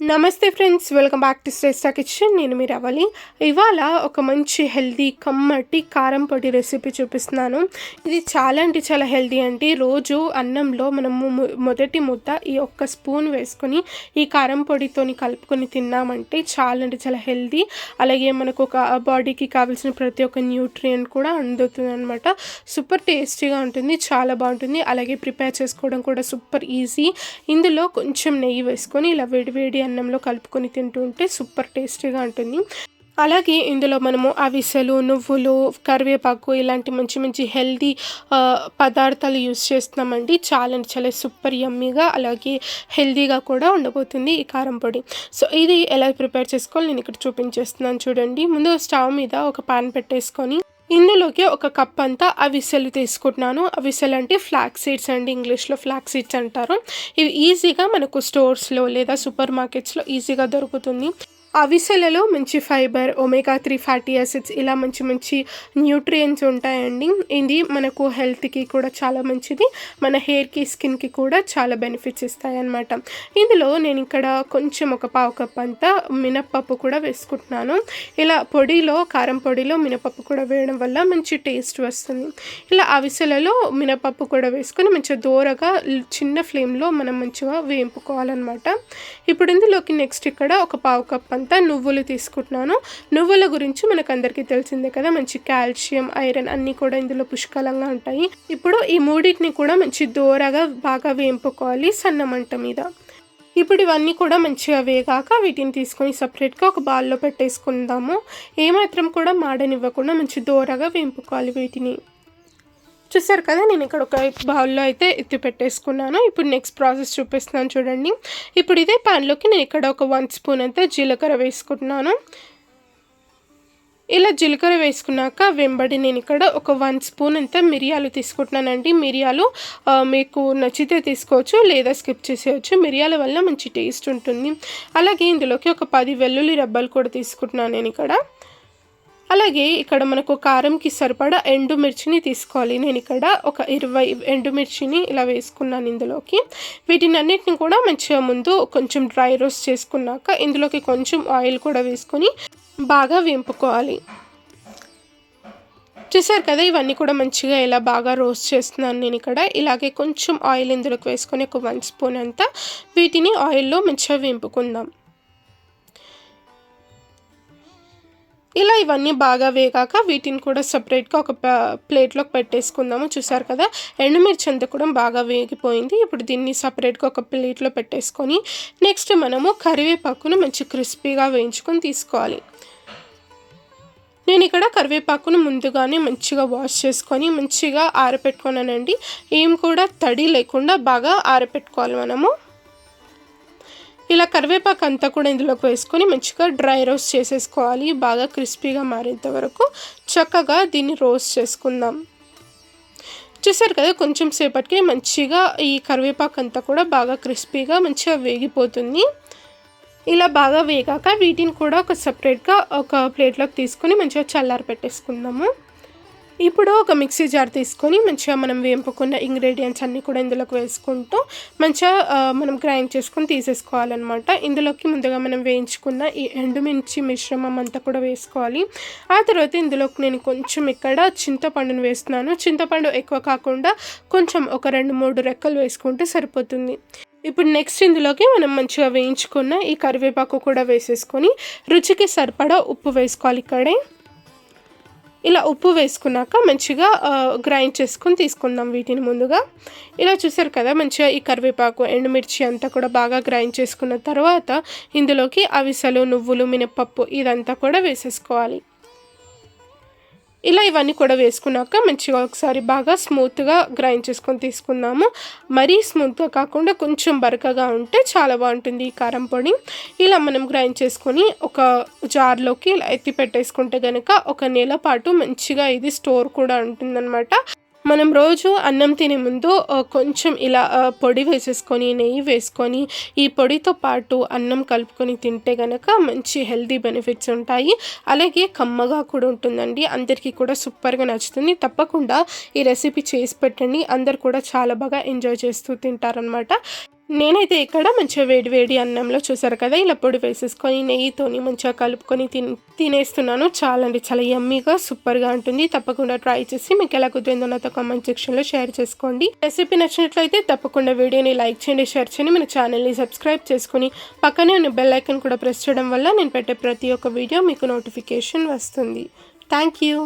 నమస్తే friends welcome back to Shreshta kitchen. నేను మీరు అవ్వాలి ఇవాళ ఒక మంచి హెల్దీ కమ్మటి కారం పొడి రెసిపీ చూపిస్తున్నాను. ఇది చాలా అంటే చాలా హెల్దీ అంటే రోజు అన్నంలో మనము మొదటి ముద్ద ఈ ఒక్క స్పూన్ వేసుకొని ఈ కారం పొడితోని కలుపుకొని తిన్నామంటే చాలా అంటే చాలా హెల్దీ. అలాగే మనకు ఒక బాడీకి కావాల్సిన ప్రతి ఒక్క న్యూట్రియంట్ కూడా అందుతుంది అనమాట సూపర్ టేస్టీగా ఉంటుంది చాలా బాగుంటుంది. అలాగే ప్రిపేర్ చేసుకోవడం కూడా సూపర్ ఈజీ. ఇందులో కొంచెం నెయ్యి వేసుకొని ఇలా వేడివేడి అన్నంలో కలుపుకొని తింటూ ఉంటే సూపర్ టేస్టీగా ఉంటుంది. అలాగే ఇందులో మనము అవిసెలు నువ్వులు కరివేపాకు ఇలాంటి మంచి మంచి హెల్దీ పదార్థాలు యూస్ చేస్తున్నామండి. చాలా అంటే చాలా సూపర్ యమ్మీగా అలాగే హెల్దీగా కూడా ఉండబోతుంది ఈ కారం పొడి. సో ఇది ఎలా ప్రిపేర్ చేసుకోవాలి నేను ఇక్కడ చూపించేస్తున్నాను చూడండి. ముందు స్టవ్ మీద ఒక పాన్ పెట్టేసుకొని ఇందులోకి ఒక కప్ అంతా అవిసెలు తీసుకుంటున్నాను. అవిసెలు అంటే ఫ్లాక్ సీడ్స్ అండి ఇంగ్లీష్లో ఫ్లాక్ సీడ్స్ అంటారు. ఇవి ఈజీగా మనకు స్టోర్స్లో లేదా సూపర్ మార్కెట్స్లో ఈజీగా దొరుకుతుంది. అవిసెలలో మంచి fibre omega three fatty acids ఇలా మంచి మంచి న్యూట్రియంట్స్ ఉంటాయండి. ఇది మనకు హెల్త్కి కూడా చాలా మంచిది. మన హెయిర్కి స్కిన్కి కూడా చాలా బెనిఫిట్స్ ఇస్తాయి అన్నమాట ఇందులో నేను ఇక్కడ కొంచెం ఒక పావు కప్ అంతా మినప్పప్పు కూడా వేసుకుంటున్నాను. ఇలా పొడిలో కారం పొడిలో మినపప్పు కూడా వేయడం వల్ల మంచి టేస్ట్ వస్తుంది. ఇలా అవిసెలలో మినపప్పు కూడా వేసుకొని మంచిగా దూరగా చిన్న ఫ్లేమ్లో మనం మంచిగా వేయింపుకోవాలన్నమాట ఇప్పుడు ఇందులోకి నెక్స్ట్ ఇక్కడ ఒక పావు కప్ అంతా నువ్వులు తీసుకుంటున్నాను. నువ్వుల గురించి మనకు అందరికీ తెలిసిందే కదా మంచి కాల్షియం ఐరన్ అన్నీ కూడా ఇందులో పుష్కలంగా ఉంటాయి. ఇప్పుడు ఈ మూడింటిని కూడా మంచి దూరగా బాగా వేంపుకోవాలి సన్న మంట మీద. ఇప్పుడు ఇవన్నీ కూడా మంచిగా వేగాక వీటిని తీసుకొని సపరేట్గా ఒక బాల్లో పెట్టేసుకుందాము. ఏమాత్రం కూడా మాడనివ్వకుండా మంచి దూరగా వేంపుకోవాలి వీటిని. చూసారు కదా నేను ఇక్కడ ఒక బౌల్లో అయితే ఎత్తి పెట్టేసుకున్నాను. ఇప్పుడు నెక్స్ట్ ప్రాసెస్ చూపిస్తున్నాను చూడండి. ఇప్పుడు ఇదే పాన్లోకి నేను ఇక్కడ ఒక వన్ స్పూన్ అంతా జీలకర్ర వేసుకుంటున్నాను. ఇలా జీలకర్ర వేసుకున్నాక వెంబడి నేను ఇక్కడ ఒక వన్ స్పూన్ అంతా మిరియాలు తీసుకుంటున్నానండి. మిరియాలు మీకు నచ్చితే తీసుకోవచ్చు లేదా స్కిప్ చేసేయచ్చు. మిరియాల వల్ల మంచి టేస్ట్ ఉంటుంది. అలాగే ఇందులోకి ఒక పది వెల్లుల్లి రబ్బలు కూడా తీసుకుంటున్నాను నేను ఇక్కడ. అలాగే ఇక్కడ మనకు కారంకి సరిపడా ఎండుమిర్చిని తీసుకోవాలి. నేను ఇక్కడ ఒక ఇరవై ఎండుమిర్చిని ఇలా వేసుకున్నాను ఇందులోకి. వీటిని అన్నిటిని కూడా మంచిగా ముందు కొంచెం డ్రై రోస్ట్ చేసుకున్నాక ఇందులోకి కొంచెం ఆయిల్ కూడా వేసుకొని బాగా వేంపుకోవాలి. చూసారు కదా ఇవన్నీ కూడా మంచిగా ఇలా బాగా రోస్ట్ చేస్తున్నాను నేను ఇక్కడ. ఇలాగే కొంచెం ఆయిల్ ఇందులోకి వేసుకొని ఒక వన్ స్పూన్ అంతా వీటిని ఆయిల్లో మంచిగా వేంపుకుందాం. ఇలా ఇవన్నీ బాగా వేగాక వీటిని కూడా సపరేట్గా ఒక ప- ప్లేట్లోకి పెట్టేసుకుందాము. చూసారు కదా? ఎండుమిర్చి అంతా కూడా బాగా వేగిపోయింది. ఇప్పుడు దీన్ని సపరేట్గా ఒక ప్లేట్లో పెట్టేసుకొని నెక్స్ట్ మనము కరివేపాకును మంచి క్రిస్పీగా వేయించుకొని తీసుకోవాలి. నేను ఇక్కడ కరివేపాకును ముందుగానే మంచిగా వాష్ చేసుకొని మంచిగా ఆరపెట్టుకున్నానండి. ఏం కూడా తడి లేకుండా బాగా ఆరపెట్టుకోవాలి మనము. ఇలా కరివేపాకు అంతా కూడా ఇందులోకి వేసుకొని మంచిగా డ్రై రోస్ట్ చేసేసుకోవాలి. బాగా క్రిస్పీగా మారేంత వరకు చక్కగా దీన్ని రోస్ట్ చేసుకుందాం. చూసారు కదా కొంచెం సేపటికి మంచిగా ఈ కరివేపాకు అంతా కూడా బాగా క్రిస్పీగా మంచిగా వేగిపోతుంది. ఇలా బాగా వేగాక వీటిని కూడా ఒక సపరేట్గా ఒక ప్లేట్లోకి తీసుకొని మంచిగా చల్లారి పెట్టేసుకుందాము ఇప్పుడు ఒక మిక్సీ జార్ తీసుకొని మంచిగా మనం వేంపుకున్న ఇంగ్రీడియంట్స్ అన్నీ కూడా ఇందులోకి వేసుకుంటూ మంచిగా మనం గ్రైండ్ చేసుకొని తీసేసుకోవాలన్నమాట. ఇందులోకి ముందుగా మనం వేయించుకున్న ఈ ఎండుమిర్చి మిశ్రమం అంతా కూడా వేసుకోవాలి. ఆ తర్వాత ఇందులోకి నేను కొంచెం ఇక్కడ చింతపండును వేస్తున్నాను. చింతపండు ఎక్కువ కాకుండా కొంచెం ఒక రెండు మూడు రెక్కలు వేసుకుంటే సరిపోతుంది. ఇప్పుడు నెక్స్ట్ ఇందులోకి మనం మంచిగా వేయించుకున్న ఈ కరివేపాకు కూడా వేసేసుకొని రుచికి సరిపడా ఉప్పు వేసుకోవాలి ఇక్కడే. ఇలా ఉప్పు వేసుకున్నాక మంచిగా గ్రైండ్ చేసుకొని తీసుకుందాం వీటిని ముందుగా. ఇలా చూసారు కదా మంచిగా ఈ కరివేపాకు ఎండుమిర్చి అంతా కూడా బాగా గ్రైండ్ చేసుకున్న తర్వాత ఇందులోకి అవిసలు నువ్వులు మినపప్పు ఇదంతా కూడా వేసేసుకోవాలి. ఇలా ఇవన్నీ కూడా వేసుకున్నాక మంచిగా ఒకసారి బాగా స్మూత్గా గ్రైండ్ చేసుకొని తీసుకుందాము. మరీ స్మూత్గా కాకుండా కొంచెం బరకగా ఉంటే చాలా బాగుంటుంది ఈ కారం పొడి. ఇలా మనం గ్రైండ్ చేసుకొని ఒక జార్లోకి ఇలా ఎత్తి పెట్టేసుకుంటే కనుక ఒక నెల పాటు మంచిగా ఇది స్టోర్ కూడా ఉంటుందన్నమాట. మనం రోజు అన్నం తినే ముందు కొంచెం ఇలా పొడి వేసేసుకొని నెయ్యి వేసుకొని ఈ పొడితో పాటు అన్నం కలుపుకొని తింటే కనుక మంచి హెల్తీ బెనిఫిట్స్ ఉంటాయి. అలాగే కమ్మగా కూడా ఉంటుందండి. అందరికీ కూడా సూపర్గా నచ్చుతుంది. తప్పకుండా ఈ రెసిపీ చేసి పెట్టండి. అందరు కూడా చాలా బాగా ఎంజాయ్ చేస్తూ తింటారనమాట నేనైతే ఇక్కడ మంచిగా వేడి వేడి అన్నంలో చూసారు కదా ఇలా పొడి వేసేసుకొని నెయ్యితోని మంచిగా కలుపుకొని తిన్ తినేస్తున్నాను. చాలా అంటే చాలా యమ్మీగా సూపర్గా ఉంటుంది. తప్పకుండా ట్రై చేసి మీకు ఎలా కుదిరిందో నాతో కామెంట్ సెక్షన్లో షేర్ చేసుకోండి. రెసిపీ నచ్చినట్లయితే తప్పకుండా వీడియోని లైక్ చేయండి షేర్ చేయండి. మన ఛానల్ని సబ్స్క్రైబ్ చేసుకొని పక్కనే ఉన్న బెల్ ఐకన్ కూడా ప్రెస్ చేయడం వల్ల నేను పెట్టే ప్రతి ఒక్క వీడియో మీకు నోటిఫికేషన్ వస్తుంది. Thank you.